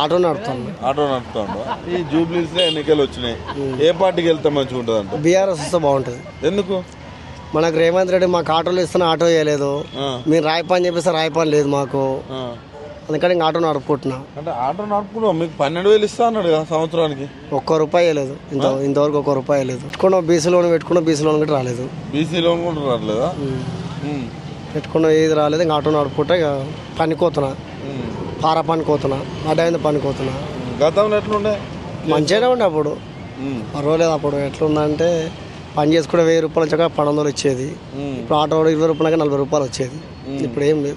Auto నడుపుతాను. Auto నడుపుతాడు ఈ జూబ్లీస్ ఎన్నికలు వచ్చినాయి. ఏ పార్టీకి వెళ్తే మంచిగా ఉంటుంది అంట బీఆర్ఎస్ వస్తే బాగుంటుంది. ఎందుకు? మనకు రేవంత్ రెడ్డి మాకు ఆటోలు ఇస్తున్న ఆటో వేయలేదు మీరు రాయి పని చెప్పేస్తే రాయి పని లేదు మాకు. అందుకని ఇంకా ఆటో నడుపుకుంటున్నా. అంటే ఆటో నడుపుకున్నావు మీకు పన్నెండు వేలు ఇస్తా అన్నాడు కదా సంవత్సరానికి. ఒక్క రూపాయి వేయలేదు ఇంత ఇంతవరకు ఒక్క రూపాయి వేయలేదు పెట్టుకున్నాం బీసీ లోన్ పెట్టుకున్నాం బీసీ లోన్ కూడా రాలేదు. బీసీ లోన్ కూడా ఉమ్, పెట్టుకున్న ఏది రాలేదు ఇంకా ఆటో నడుపుకుంటే ఇక పనికోతున్నా. పార పనికోతున్నా అడ్డైంది పనికోతున్నా. గతంలో ఎట్లుండే? మంచిగానే ఉండే అప్పుడు. పర్వాలేదు అప్పుడు ఎట్లుందంటే పని చేసుకుంటే వెయ్యి రూపాయలు వచ్చాక పన్నెండు వందలు వచ్చేది. ఇప్పుడు ఆటో ఇరవై రూపాయలకి నలభై రూపాయలు వచ్చేది. ఇప్పుడు ఏం లేదు.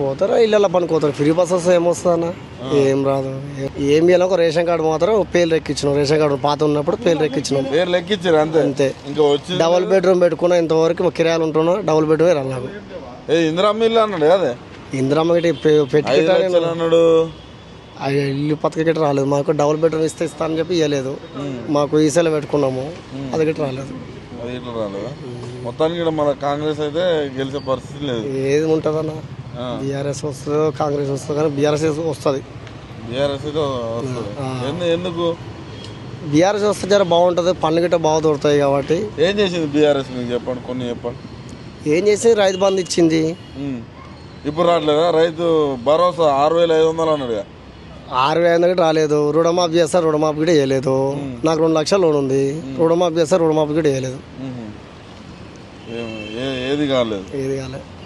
పోతారా ఇళ్ళల్లో పనిపోతారు ఫ్రీ బస్ వస్తే ఏమొస్తుందన్న ఏం రాదు. ఏ- చేయాలి? ఒక రేషన్ కార్డు మాత్రం పేర్లు ఎక్కించినాం రేషన్ కార్డు పాత ఉన్నప్పుడు పేర్లు ఎక్కించినాం పేరు లెక్కించారు అంతే. అంతే. ఇంకా వచ్చి డబుల్ బెడ్రూమ్ పెట్టుకున్నా ఇంతవరకు కిరాయాలు ఉంటున్నా డబుల్ బెడ్రూమ్ రాలి నాకు ఇల్లు అన్నాడు కదా ఇందిరమ్మ అన్నాడు ఇల్లు పథకం గిట్ట రాలేదు. మాకు డబుల్ బెడ్రూమ్ ఇస్తే ఇస్తా అని చెప్పి ఇవ్వలేదు మాకు ఈసీలో పెట్టుకున్నాము. అది గిట్ట రాలేదు. అది ఇట్లా రాలేదా? మొత్తానికి ఇక్కడ మన కాంగ్రెస్ అయితే గెలిచే పరిస్థితి లేదు. ఏది ఉంటుందన్న? ఆ. బీఆర్ఎస్ వస్తుందో కాంగ్రెస్ వస్తుందో కానీ బీఆర్ఎస్ వస్తుంది. బీఆర్ఎస్ అయితే వస్తుంది. ఎందు- ఎందుకు? బీఆర్ఎస్ వస్తే జర బాగుంటుంది. పనులు గిట్ట బాగా దొరుకుతాయి కాబట్టి. ఏం చేసింది బీఆర్ఎస్ మీకు చెప్పండి కొన్ని చెప్పండి. ఏం చేసి రైతు బంధు ఇచ్చింది. ఇప్పుడు రావట్లేదా? రైతు భరోసా ఆరు వేల ఐదు వందలు అన్నాడు. ఆరు వేల ఐదు రాలేదు. రుణమాఫీ చేస్తారు రుణమాఫీ కూడా వేయలేదు నాకు రెండు లక్షల లోన్ ఉంది. రుణమాఫీ చేస్తారు రుణమాఫీ కూడా ఏ- ఏది కాలేదు. ఏది కాలేదు.